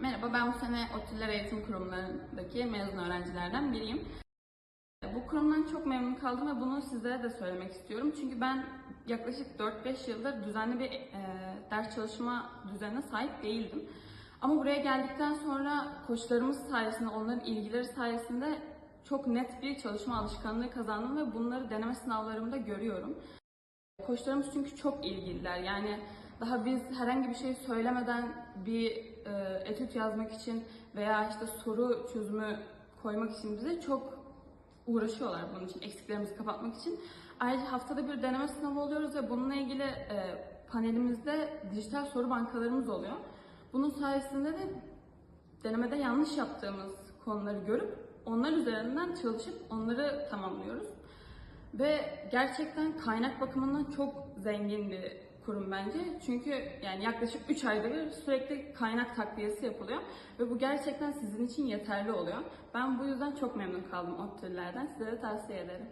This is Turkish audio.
Merhaba, ben bu sene Otiller Eğitim Kurumlarındaki mezun öğrencilerden biriyim. Bu kurumdan çok memnun kaldım ve bunu sizlere de söylemek istiyorum. Çünkü ben yaklaşık 4-5 yıldır düzenli bir e, ders çalışma düzenine sahip değildim. Ama buraya geldikten sonra koçlarımız sayesinde, onların ilgileri sayesinde çok net bir çalışma alışkanlığı kazandım ve bunları deneme sınavlarımda görüyorum. Koçlarımız çünkü çok ilgililer. Yani daha biz herhangi bir şey söylemeden bir e, etüt yazmak için veya işte soru çözümü koymak için bize çok uğraşıyorlar bunun için, eksiklerimizi kapatmak için. Ayrıca haftada bir deneme sınavı oluyoruz ve bununla ilgili e, panelimizde dijital soru bankalarımız oluyor. Bunun sayesinde de denemede yanlış yaptığımız konuları görüp onlar üzerinden çalışıp onları tamamlıyoruz. Ve gerçekten kaynak bakımından çok zengin bir kurum bence. Çünkü yani yaklaşık 3 ayda bir sürekli kaynak takviyesi yapılıyor. Ve bu gerçekten sizin için yeterli oluyor. Ben bu yüzden çok memnun kaldım ODTÜ'lerden. Size de tavsiye ederim.